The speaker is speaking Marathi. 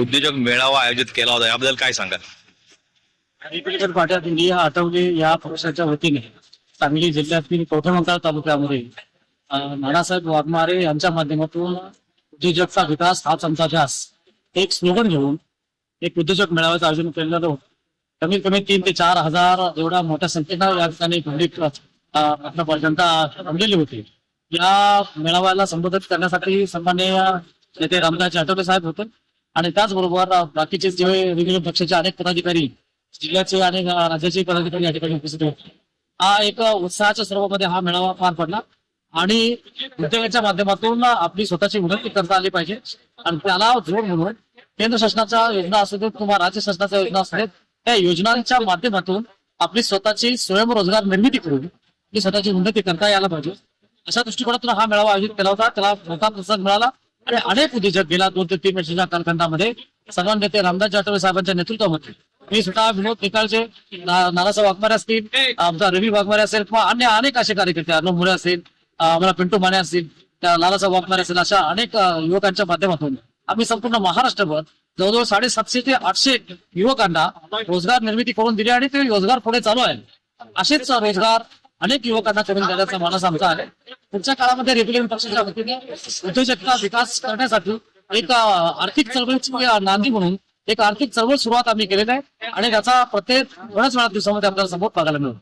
उद्योजक मेळावा आयोजित केला होता. याबद्दल काय सांगाल? रिपब्लिकन पार्टी आठवले या पक्षाच्या वतीने सांगली जिल्ह्यातील कवठेमंकाळ तालुक्यामध्ये नानासाहेब वाघमारे यांच्या माध्यमातून उद्योजकचा विकास हाच आमचा ध्यास एक स्लोगन घेऊन एक उद्योजक मेळाव्याचं आयोजन केलेलं होतं. कमीत कमी तीन ते चार हजार एवढ्या मोठ्या संख्येनं या ठिकाणी पंडित आपल्या जनता जमलेली होती. या मेळाव्याला संबोधित करण्यासाठी सन्माननीय नेते रामदास आठवले साहेब होते. आणि त्याचबरोबर बाकीचे जे वेगवेगळ्या पक्षाचे अनेक पदाधिकारी जिल्ह्याचे आणि राज्याचे पदाधिकारी या ठिकाणी उपस्थित होते. हा एक उत्साहाच्या सर्वांमध्ये हा मेळावा पार पडला. आणि उद्योगाच्या माध्यमातून आपली स्वतःची उन्नती करता आली पाहिजे. आणि त्याला जोड म्हणून केंद्र शासनाच्या योजना असू देत किंवा राज्य शासनाच्या योजना असू देत त्या योजनांच्या माध्यमातून आपली स्वतःची स्वयंरोजगार निर्मिती करून आपली स्वतःची उन्नती करता यायला पाहिजे. अशा दृष्टिकोनातून हा मेळावा आयोजित केला होता. त्याला मोठा प्रतिसाद मिळाला. आणि अनेक उद्योजक गेल्या दोन ते तीन वर्षाच्या कालखंडामध्ये सन्मान नेते रामदास जाटवे साहेबांच्या नेतृत्वामध्ये. मी स्वतः विनोद निकालचे नानासाहेब वाघमारे असतील आमचा रवी वाघमारे असेल किंवा अन्य अनेक असे कार्यकर्ते अर्णव मुळे असतील आम्हाला पिंटू माने असतील त्या लालासाहेब वाघमारे असेल अशा अनेक युवकांच्या माध्यमातून आम्ही संपूर्ण महाराष्ट्रभर जवळजवळ साडेसातशे ते आठशे युवकांना रोजगार निर्मिती करून दिली आणि ते रोजगार पुढे चालू आहे. असेच रोजगार अनेक युवकांना करून देण्याचा मानस आमचा आहे. पुढच्या काळामध्ये रिपब्लिकन पक्षाच्या वतीने उद्योजकता विकास करण्यासाठी एक आर्थिक चळवळीची नांदी म्हणून एक आर्थिक चळवळ सुरुवात आम्ही केलेली आहे आणि त्याचा प्रत्येक बऱ्याच वेळा दिवसामध्ये आपल्याला समोर बघायला मिळतो